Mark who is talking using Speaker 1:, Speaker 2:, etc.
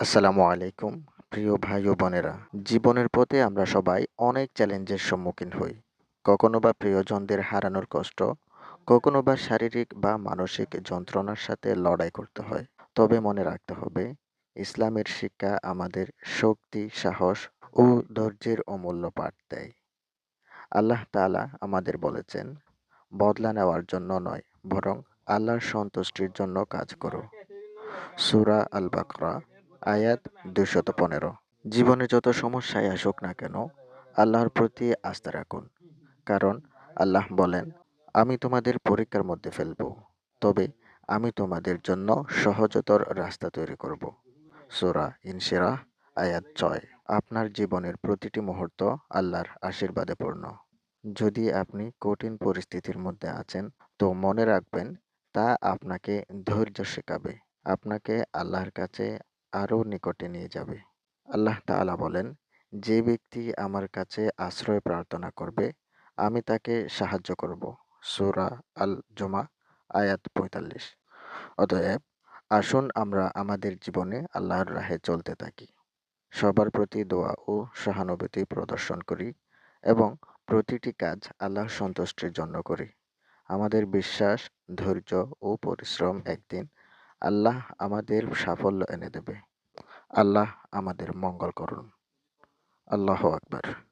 Speaker 1: আসসালামু আলাইকুম, প্রিয় ভাই ও বোনেরা। জীবনের পথে আমরা সবাই অনেক চ্যালেঞ্জের সম্মুখীন হই। কখনো বা প্রিয়জনদের হারানোর কষ্ট, কখনো বা শারীরিক বা মানসিক যন্ত্রণার সাথে লড়াই করতে হয়। তবে মনে রাখতে হবে, ইসলামের শিক্ষা আমাদের শক্তি, সাহস ও ধৈর্যের অমূল্য পাঠ দেয়। আল্লাহ তাআলা আমাদের বলেছেন, বদলা নেওয়ার জন্য নয়, বরং আল্লাহর সন্তুষ্টির জন্য কাজ করো। সুরা আল বাকরা আয়াত দুশত পনেরো। জীবনে যত সমস্যায় আসুক না কেন, আল্লাহর প্রতি আস্থা রাখুন। কারণ আল্লাহ বলেন, আমি তোমাদের পরীক্ষার মধ্যে ফেলব, তবে আমি তোমাদের জন্য সহজতর রাস্তা তৈরি করব। সোরা ইনসিরা আয়াত ছয়। আপনার জীবনের প্রতিটি মুহূর্ত আল্লাহর আশীর্বাদে পূর্ণ। যদি আপনি কঠিন পরিস্থিতির মধ্যে আছেন, তো মনে রাখবেন, তা আপনাকে ধৈর্য শেখাবে। আপনাকে আল্লাহর কাছে আরও নিকটে নিয়ে যাবে। আল্লাহ তাআলা বলেন, যে ব্যক্তি আমার কাছে আশ্রয় প্রার্থনা করবে, আমি তাকে সাহায্য করব। সূরা আল জুমা আয়াত পঁয়তাল্লিশ। অতএব, আসুন আমরা আমাদের জীবনে আল্লাহর রাহে চলতে থাকি। সবার প্রতি দোয়া ও সহানুভূতি প্রদর্শন করি এবং প্রতিটি কাজ আল্লাহ সন্তুষ্টির জন্য করি। আমাদের বিশ্বাস, ধৈর্য ও পরিশ্রম একদিন আল্লাহ আমাদের সাফল্য এনে দেবে। আল্লাহ আমাদের মঙ্গল করুন। আল্লাহ আকবার।